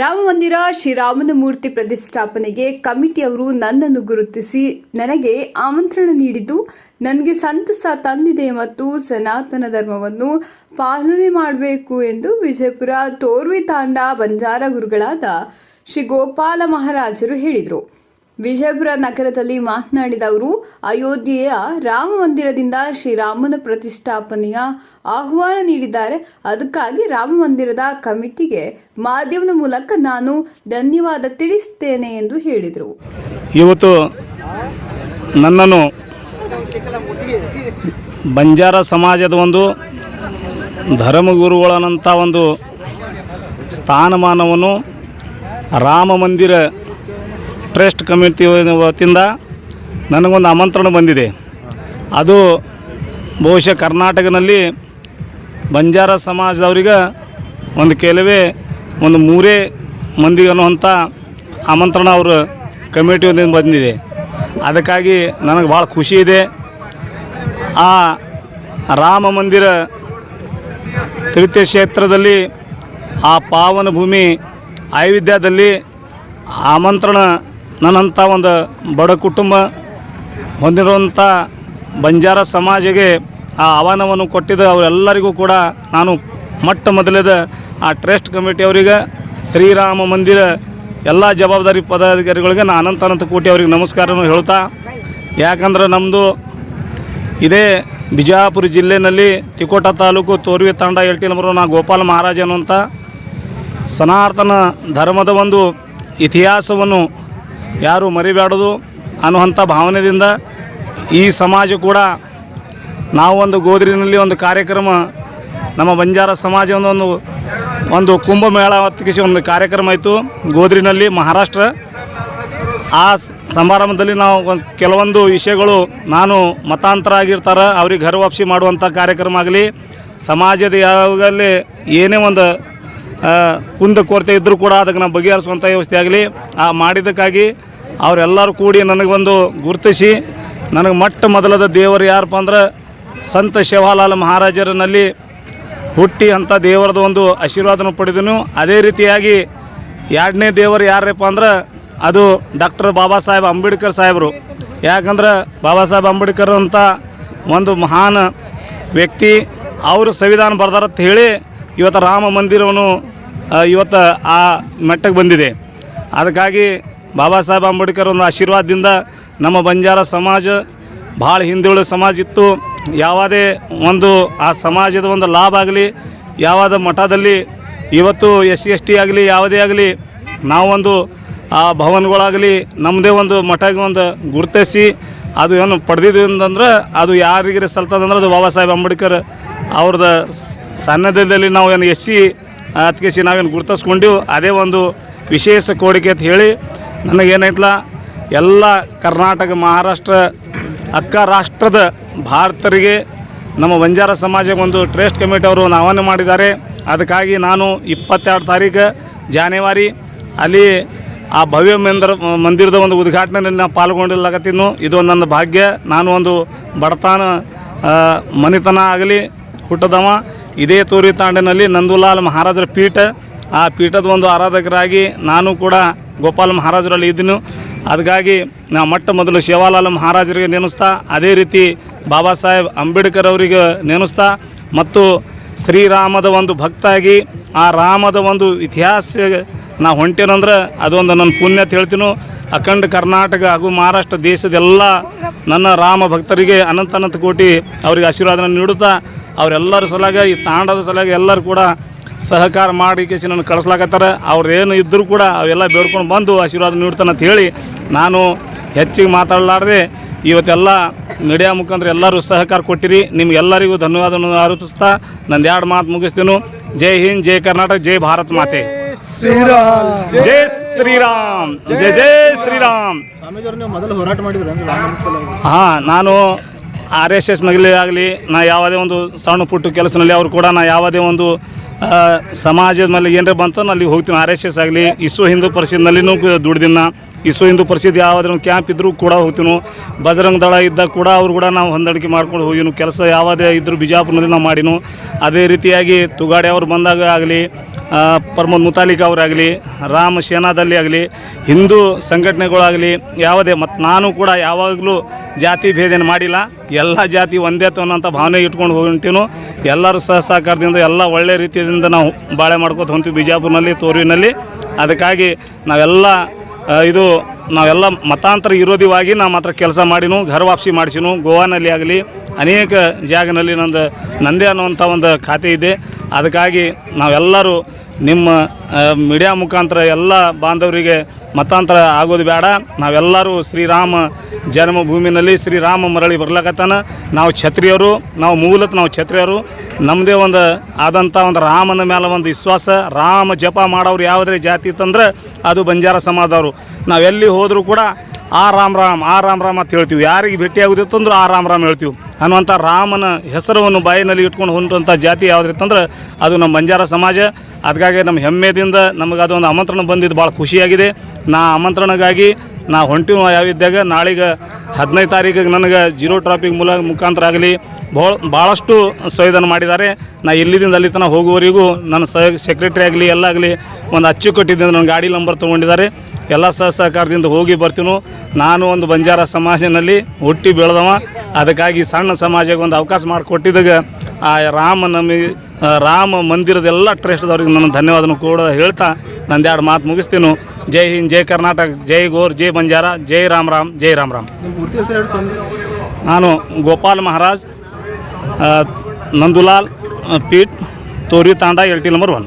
ರಾಮ ಮಂದಿರ ಶ್ರೀರಾಮನ ಮೂರ್ತಿ ಪ್ರತಿಷ್ಠಾಪನೆಗೆ ಕಮಿಟಿಯವರು ನನ್ನನ್ನು ಗುರುತಿಸಿ ನನಗೆ ಆಮಂತ್ರಣ ನೀಡಿದ್ದು, ನನಗೆ ಸಂತಸ ತಂದಿದೆ ಮತ್ತು ಸನಾತನ ಧರ್ಮವನ್ನು ಪಾಲನೆ ಮಾಡಬೇಕು ಎಂದು ವಿಜಯಪುರ ತೋರ್ವಿ ತಾಂಡ ಬಂಜಾರ ಗುರುಗಳಾದ ಶ್ರೀ ಗೋಪಾಲ ಮಹಾರಾಜರು ಹೇಳಿದರು. ವಿಜಯಪುರ ನಗರದಲ್ಲಿ ಮಾತನಾಡಿದ ಅವರು ಅಯೋಧ್ಯೆಯ ರಾಮ ಮಂದಿರದಿಂದ ಶ್ರೀರಾಮನ ಪ್ರತಿಷ್ಠಾಪನೆಯ ಆಹ್ವಾನ ನೀಡಿದ್ದಾರೆ. ಅದಕ್ಕಾಗಿ ರಾಮ ಮಂದಿರದ ಕಮಿಟಿಗೆ ಮಾಧ್ಯಮದ ಮೂಲಕ ನಾನು ಧನ್ಯವಾದ ತಿಳಿಸುತ್ತೇನೆ ಎಂದು ಹೇಳಿದರು. ಇವತ್ತು ನನ್ನನ್ನು ಬಂಜಾರ ಸಮಾಜದ ಒಂದು ಧರ್ಮಗುರುಗಳನ್ನಂಥ ಒಂದು ಸ್ಥಾನಮಾನವನ್ನು ರಾಮ ಮಂದಿರ ಟ್ರಸ್ಟ್ ಕಮಿಟಿ ವತಿಯಿಂದ ನನಗೊಂದು ಆಮಂತ್ರಣ ಬಂದಿದೆ. ಅದು ಬಹುಶಃ ಕರ್ನಾಟಕದಲ್ಲಿ ಬಂಜಾರ ಸಮಾಜದವ್ರಿಗೆ ಒಂದು ಕೆಲವೇ ಒಂದು ಮೂರೇ ಮಂದಿ ಅನ್ನುವಂಥ ಆಮಂತ್ರಣ ಅವರು ಕಮಿಟಿ ಕಮಿಟಿಯಿಂದ ಬಂದಿದೆ. ಅದಕ್ಕಾಗಿ ನನಗೆ ಭಾಳ ಖುಷಿ ಇದೆ. ಆ ರಾಮ ಮಂದಿರ ತೀರ್ಥಕ್ಷೇತ್ರದಲ್ಲಿ ಆ ಪಾವನ ಭೂಮಿ ಆಯುರ್ವೇದ್ಯದಲ್ಲಿ ಆಮಂತ್ರಣ ನನ್ನಂಥ ಒಂದು ಬಡ ಕುಟುಂಬ ಹೊಂದಿರುವಂಥ ಬಂಜಾರ ಸಮಾಜಗೆ ಆ ಆಹ್ವಾನವನ್ನು ಕೊಟ್ಟಿದ್ದ ಅವರೆಲ್ಲರಿಗೂ ಕೂಡ ನಾನು ಮೊಟ್ಟ ಮೊದಲಿದ ಆ ಟ್ರಸ್ಟ್ ಕಮಿಟಿಯವರಿಗೆ ಶ್ರೀರಾಮ ಮಂದಿರ ಎಲ್ಲ ಜವಾಬ್ದಾರಿ ಪದಾಧಿಕಾರಿಗಳಿಗೆ ನಾನು ಅನಂತ ಅನಂತ ಕೋಟಿ ಅವರಿಗೆ ನಮಸ್ಕಾರವನ್ನು ಹೇಳ್ತಾ, ಯಾಕಂದ್ರೆ ನಮ್ಮದು ಇದೇ ಬಿಜಾಪುರ ಜಿಲ್ಲೆಯಲ್ಲಿ ತಿಕೋಟ ತಾಲೂಕು ತೋರ್ವಿ ತಾಂಡ ಎಲ್ಟಿ ನಂಬರ್ ನಾ ಗೋಪಾಲ ಮಹಾರಾಜ ಅಂತ ಸನಾತನ ಧರ್ಮದ ಒಂದು ಇತಿಹಾಸವನ್ನು ಯಾರು ಮರಿಬೇಡದು ಅನ್ನುವಂಥ ಭಾವನೆಯಿಂದ ಈ ಸಮಾಜ ಕೂಡ ನಾವು ಒಂದು ಗೋದ್ರಿನಲ್ಲಿ ಒಂದು ಕಾರ್ಯಕ್ರಮ, ನಮ್ಮ ಬಂಜಾರ ಸಮಾಜ ಒಂದು ಒಂದು ಕುಂಭಮೇಳ ಹೊತ್ತಿಗೆ ಒಂದು ಕಾರ್ಯಕ್ರಮ ಆಯಿತು ಗೋದ್ರಿನಲ್ಲಿ ಮಹಾರಾಷ್ಟ್ರ. ಆ ಸಮಾರಂಭದಲ್ಲಿ ನಾವು ಕೆಲವೊಂದು ವಿಷಯಗಳು ನಾನು ಮತಾಂತರ ಆಗಿರ್ತಾರೆ ಅವ್ರಿಗೆ ವಾಪಸಿ ಮಾಡುವಂಥ ಕಾರ್ಯಕ್ರಮ ಆಗಲಿ, ಸಮಾಜದ ಯಾವಾಗಲೇ ಏನೇ ಒಂದು ಕುಂದ ಕೊರತೆ ಇದ್ದರೂ ಕೂಡ ಅದಕ್ಕೆ ನಾವು ಬಗೆಹರಿಸುವಂಥ ವ್ಯವಸ್ಥೆ ಆಗಲಿ. ಆ, ಮಾಡಿದ್ದಕ್ಕಾಗಿ ಅವರೆಲ್ಲರೂ ಕೂಡಿ ನನಗೊಂದು ಗುರುತಿಸಿ, ನನಗೆ ಮೊಟ್ಟ ಮೊದಲದ ದೇವರು ಯಾರಪ್ಪ ಅಂದ್ರೆ ಸಂತ ಶಿವಲಾಲ್ ಮಹಾರಾಜರನಲ್ಲಿ ಹುಟ್ಟಿ ಅಂಥ ದೇವರದ ಒಂದು ಆಶೀರ್ವಾದನ ಪಡೆದನು. ಅದೇ ರೀತಿಯಾಗಿ ಎರಡನೇ ದೇವರು ಯಾರಪ್ಪ ಅಂದ್ರೆ ಅದು ಡಾಕ್ಟರ್ ಬಾಬಾ ಸಾಹೇಬ್ ಅಂಬೇಡ್ಕರ್ ಸಾಹೇಬರು. ಯಾಕಂದ್ರೆ ಬಾಬಾ ಸಾಹೇಬ್ ಅಂಬೇಡ್ಕರ್ ಅಂತ ಒಂದು ಮಹಾನ್ ವ್ಯಕ್ತಿ. ಅವರು ಸಂವಿಧಾನ ಬರ್ದಾರಂತ ಹೇಳಿ ಇವತ್ತು ರಾಮ ಮಂದಿರವನ್ನು ಇವತ್ತು ಆ ಮಟ್ಟಕ್ಕೆ ಬಂದಿದೆ. ಅದಕ್ಕಾಗಿ ಬಾಬಾ ಸಾಹೇಬ್ ಅಂಬೇಡ್ಕರ್ ಒಂದು ಆಶೀರ್ವಾದದಿಂದ ನಮ್ಮ ಬಂಜಾರ ಸಮಾಜ ಭಾಳ ಹಿಂದುಳಿದ ಸಮಾಜ ಇತ್ತು. ಯಾವುದೇ ಒಂದು ಆ ಸಮಾಜದ ಒಂದು ಲಾಭ ಆಗಲಿ, ಯಾವಾದ ಮಠದಲ್ಲಿ ಇವತ್ತು ಎಸ್ ಸಿ, ಎಸ್ ಟಿ ಆಗಲಿ, ಯಾವುದೇ ಆಗಲಿ, ನಾವೊಂದು ಆ ಭವನಗಳಾಗಲಿ ನಮ್ಮದೇ ಒಂದು ಮಠಗೆ ಒಂದು ಗುರುತಿಸಿ ಅದು ಏನು ಪಡೆದಿದ್ವಿ ಅಂತಂದ್ರೆ ಅದು ಯಾರಿಗೆ ಸಲ್ತದಂದ್ರೆ ಅದು ಬಾಬಾ ಸಾಹೇಬ್ ಅಂಬೇಡ್ಕರ್ ಅವ್ರದ ಸ್- ಸನ್ನದ್ಧದಲ್ಲಿ ನಾವು ಏನು ಎಸ್ ಸಿ ಅದಕ್ಕೆ ನಾವೇನು ಗುರುತಿಸ್ಕೊಂಡಿವ್. ಅದೇ ಒಂದು ವಿಶೇಷ ಕೋರಿಕೆ ಅಂತ ಹೇಳಿ ನನಗೇನೈತಲ್ಲ ಎಲ್ಲ ಕರ್ನಾಟಕ, ಮಹಾರಾಷ್ಟ್ರ, ಅಕ್ಕ ರಾಷ್ಟ್ರದ ಭಾರತರಿಗೆ ನಮ್ಮ ಬಂಜಾರ ಸಮಾಜಕ್ಕೆ ಒಂದು ಟ್ರಸ್ಟ್ ಕಮಿಟಿ ಅವರು ಒಂದು ಆಹ್ವಾನ ಮಾಡಿದ್ದಾರೆ. ಅದಕ್ಕಾಗಿ ನಾನು ಇಪ್ಪತ್ತೆರಡು ತಾರೀಕು ಜಾನ್ಯವಾರಿ ಅಲ್ಲಿ ಆ ಭವ್ಯ ಮಂದಿರ ಮಂದಿರದ ಒಂದು ಉದ್ಘಾಟನೆಯಲ್ಲಿ ನಾನು ಪಾಲ್ಗೊಂಡಿಲ್ಲಕತ್ತೀನು ಇದು ನನ್ನ ಭಾಗ್ಯ. ನಾನು ಒಂದು ಬಡತನ ಮನೆತನ ಆಗಲಿ, ಹುಟ್ಟದವ. ಇದೇ ತೋರಿ ತಾಂಡಿನಲ್ಲಿ ನಂದುಲಾಲ್ ಮಹಾರಾಜರ ಪೀಠ. ಆ ಪೀಠದ ಒಂದು ಆರಾಧಕರಾಗಿ ನಾನು ಕೂಡ ಗೋಪಾಲ ಮಹಾರಾಜರಲ್ಲಿ ಇದ್ದೀನಿ. ಅದಕ್ಕಾಗಿ ನಾ ಮೊಟ್ಟ ಮೊದಲು ಶಿವಾಲಾಲ್ ಮಹಾರಾಜರಿಗೆ ನೆನೆಸ್ತಾ, ಅದೇ ರೀತಿ ಬಾಬಾ ಸಾಹೇಬ್ ಅಂಬೇಡ್ಕರ್ ಅವರಿಗೆ ನೆನೆಸ್ತಾ, ಮತ್ತು ಶ್ರೀರಾಮದ ಒಂದು ಭಕ್ತಾಗಿ ಆ ರಾಮದ ಒಂದು ಇತಿಹಾಸ ನಾ ಹೊಂಟೇನಂದ್ರೆ ಅದೊಂದು ನನ್ನ ಪುಣ್ಯ ಅಂತ ಹೇಳ್ತೀನು. ಅಖಂಡ ಕರ್ನಾಟಕ ಹಾಗೂ ಮಹಾರಾಷ್ಟ್ರ ದೇಶದೆಲ್ಲ ನನ್ನ ರಾಮ ಭಕ್ತರಿಗೆ ಅನಂತ ಅನಂತ ಕೋಟಿ ಅವರಿಗೆ ಆಶೀರ್ವಾದನ ನೀಡುತ್ತಾ, ಅವರೆಲ್ಲರ ಸಲುವಾಗಿ, ಈ ತಾಂಡದ ಸಲುವಾಗಿ ಎಲ್ಲರೂ ಕೂಡ ಸಹಕಾರ ಮಾಡಿ ಕೇಸಿ ನನ್ನ ಕಳಿಸ್ಲಾಕತ್ತಾರೆ. ಅವ್ರು ಇದ್ದರೂ ಕೂಡ ಅವೆಲ್ಲ ಬೇಡ್ಕೊಂಡು ಬಂದು ಆಶೀರ್ವಾದ ನೀಡ್ತಾನೆ ಅಂತ ಹೇಳಿ ನಾನು ಹೆಚ್ಚಿಗೆ ಮಾತಾಡಲಾರ್ದೆ, ಇವತ್ತೆಲ್ಲ ಮೀಡಿಯಾ ಮುಖಾಂತರ ಎಲ್ಲರೂ ಸಹಕಾರ ಕೊಟ್ಟಿರಿ. ನಿಮಗೆಲ್ಲರಿಗೂ ಧನ್ಯವಾದವನ್ನು ಆರೋಪಿಸ್ತಾ, ನಂದು ಎರಡು ಮಾತು ಮುಗಿಸ್ತೀನಿ. ಜೈ ಹಿಂದ್, ಜೈ ಕರ್ನಾಟಕ, ಜೈ ಭಾರತ್ ಮಾತೆ. ಶ್ರೀರಾಮ್. ಜೈ ಶ್ರೀರಾಮ್. ಜೈ ಜೈ ಶ್ರೀರಾಮ್. ನೀವು ಮೊದಲು ಹೋರಾಟ ಮಾಡಿದ್ರು ಹಾ ನಾನು ಆರ್ ಎಸ್ ಎಸ್ ನಗಲಿ ಆಗಲಿ ನಾ ಯಾವುದೇ ಒಂದು ಸಣ್ಣ ಪುಟ್ಟ ಕೆಲಸದಲ್ಲಿ ಅವರು ಕೂಡ ನಾ ಯಾವುದೇ ಒಂದು ಸಮಾಜದ ಮೇಲೆ ಏನರ ಬಂತು ಅಲ್ಲಿ ಹೋಗ್ತೀನಿ. ಆರ್ ಎಸ್ ಎಸ್ ಆಗಲಿ, ಇಸ್ರೋ ಹಿಂದೂ ಪರಿಷತ್ನಲ್ಲಿನೂ ದುಡ್ದಿನ ಇಸೋ ಹಿಂದೂ ಪರಿಷತ್ ಯಾವುದ್ರ ಕ್ಯಾಂಪ್ ಇದ್ದರೂ ಕೂಡ ಹೋಗ್ತೀವಿ ಬಜರಂಗ ದಳ ಇದ್ದಾಗ ಕೂಡ ಅವ್ರು ಕೂಡ ನಾವು ಹೊಂದಾಣಿಕೆ ಮಾಡ್ಕೊಂಡು ಹೋಗಿನು. ಕೆಲಸ ಯಾವುದೇ ಇದ್ದರೂ ಬಿಜಾಪುರದಲ್ಲಿ ನಾವು ಮಾಡಿನು. ಅದೇ ರೀತಿಯಾಗಿ ತುಗಾಡಿ ಅವರು ಬಂದಾಗ ಆಗಲಿ ಪ್ರಮೋದ್ ಮುತಾಲಿಕ್ ಅವರಾಗಲಿ ರಾಮ ಸೇನಾದಲ್ಲಿ ಆಗಲಿ, ಹಿಂದೂ ಸಂಘಟನೆಗಳಾಗಲಿ ಯಾವುದೇ ಮತ್ತು ನಾನು ಕೂಡ ಯಾವಾಗಲೂ ಜಾತಿ ಭೇದನ ಮಾಡಿಲ್ಲ. ಎಲ್ಲ ಜಾತಿ ಒಂದೇ ಅನ್ನೋಂಥ ಭಾವನೆ ಇಟ್ಕೊಂಡು ಹೊಂಟೀನು ಎಲ್ಲರೂ ಸಹ ಸಹಕಾರದಿಂದ ಎಲ್ಲ ಒಳ್ಳೆ ರೀತಿಯಿಂದ ನಾವು ಬಾಳೆ ಮಾಡ್ಕೋತ ಹೊಂತೀವಿ ಬಿಜಾಪುರ್ನಲ್ಲಿ ತೋರಿನಲ್ಲಿ ಅದಕ್ಕಾಗಿ ನಾವೆಲ್ಲ ಇದು ನಾವೆಲ್ಲ ಮತಾಂತರ ವಿರೋಧಿವಾಗಿ ನಾವು ಮಾತ್ರ ಕೆಲಸ ಮಾಡಿನು, ಘರ ವಾಪಸಿ ಮಾಡಿಸಿನು, ಗೋವಾನಲ್ಲಿ ಆಗಲಿ, ಅನೇಕ ಜಾಗನಲ್ಲಿ ನಂದು, ನಂದೇ ಅನ್ನುವಂಥ ಒಂದು ಖಾತೆ ಇದೆ. ಅದಕ್ಕಾಗಿ ನಾವೆಲ್ಲರೂ ನಿಮ್ಮ ಮೀಡಿಯಾ ಮುಖಾಂತರ ಎಲ್ಲ ಬಾಂಧವರಿಗೆ ಮತಾಂತರ ಆಗೋದು ಬೇಡ. ನಾವೆಲ್ಲರೂ ಶ್ರೀರಾಮ ಜನ್ಮಭೂಮಿನಲ್ಲಿ ಶ್ರೀರಾಮ ಮರಳಿ ಬರ್ಲಕತ್ತಾನ. ನಾವು ಛತ್ರಿಯರು ನಾವು ಮೂಲತ್ ನಾವು ಛತ್ರಿಯರು ನಮ್ಮದೇ ಒಂದು ಆದಂಥ ಒಂದು ರಾಮನ ಮೇಲೆ ಒಂದು ವಿಶ್ವಾಸ. ರಾಮ ಜಪ ಮಾಡೋರು ಯಾವುದೇ ಜಾತಿ ಇತ್ತಂದ್ರೆ ಅದು ಬಂಜಾರ ಸಮಾಜದವರು. ನಾವೆಲ್ಲಿ ಹೋದರೂ ಕೂಡ ಆ ರಾಮ್ ರಾಮ್, ಆ ರಾಮ್ ರಾಮ್ ಅಂತ ಹೇಳ್ತೀವಿ. ಯಾರಿಗೆ ಭೇಟಿಯಾಗೋದಿತ್ತಂದ್ರೆ ಆ ರಾಮ್ ರಾಮ್ ಹೇಳ್ತೀವಿ. ಅನ್ನುವಂಥ ರಾಮನ ಹೆಸರವನ್ನು ಬಾಯಿನಲ್ಲಿ ಇಟ್ಕೊಂಡು ಹೊಂದುವಂಥ ಜಾತಿ ಯಾವುದಿತ್ತಂದ್ರೆ ಅದು ನಮ್ಮ ಬಂಜಾರ ಸಮಾಜ. ಅದಕ್ಕಾಗಿ ನಮ್ಮ ಹೆಮ್ಮೆದಿಂದ ನಮಗೆ ಅದೊಂದು ಆಮಂತ್ರಣ ಬಂದಿದ್ದು ಭಾಳ ಖುಷಿಯಾಗಿದೆ. ನಾ ಆಮಂತ್ರಣಗಾಗಿ ನಾ ಹೊಂಟಿ ಯಾವಿದ್ದಾಗ ನಾಳೆಗೆ ಹದಿನೈದು ತಾರೀಕಿಗೆ ನನಗೆ ಜೀರೋ ಟ್ರಾಫಿಕ್ ಮೂಲ ಮುಖಾಂತರ ಆಗಲಿ ಭಾಳ ಭಾಳಷ್ಟು ಸಂವಿಧಾನ ಮಾಡಿದ್ದಾರೆ. ನಾ ಇಲ್ಲಿದಿಂದ ಅಲ್ಲಿ ತನಕ ಹೋಗುವವರೆಗೂ ನನ್ನ ಸಹ ಸೆಕ್ರೆಟ್ರಿ ಆಗಲಿ, ಎಲ್ಲ ಆಗಲಿ ಒಂದು ಅಚ್ಚುಕಟ್ಟಿದ್ದಿಂದ ನನ್ನ ಗಾಡಿ ನಂಬರ್ ತೊಗೊಂಡಿದ್ದಾರೆ. ಎಲ್ಲ ಸಹ ಸಹಕಾರದಿಂದ ಹೋಗಿ ಬರ್ತೀನು. ನಾನು ಒಂದು ಬಂಜಾರ ಸಮಾಜನಲ್ಲಿ ಹುಟ್ಟಿ ಬೆಳೆದವ. ಅದಕ್ಕಾಗಿ ಸಣ್ಣ ಸಮಾಜಕ್ಕೆ ಒಂದು ಅವಕಾಶ ಮಾಡಿಕೊಟ್ಟಿದ್ದಾಗ ಆ ರಾಮ ನಮಗೆ ರಾಮ ಮಂದಿರದೆಲ್ಲ ಟ್ರಸ್ಟ್ದವ್ರಿಗೆ ನನ್ನ ಧನ್ಯವಾದನು ಕೂಡ ಹೇಳ್ತಾ ನಂದು ಎರಡು ಮಾತು ಮುಗಿಸ್ತೀನಿ. ಜೈ ಹಿಂದ್, ಜೈ ಕರ್ನಾಟಕ, ಜೈ ಗೋರ್, ಜೈ ಬಂಜಾರ, ಜೈ ರಾಮ್ ರಾಮ್, ಜೈ ರಾಮ್ ರಾಮ್. ನಾನು Gopal Maharaj Nandulal Peeth Tori Tanda, L T number one.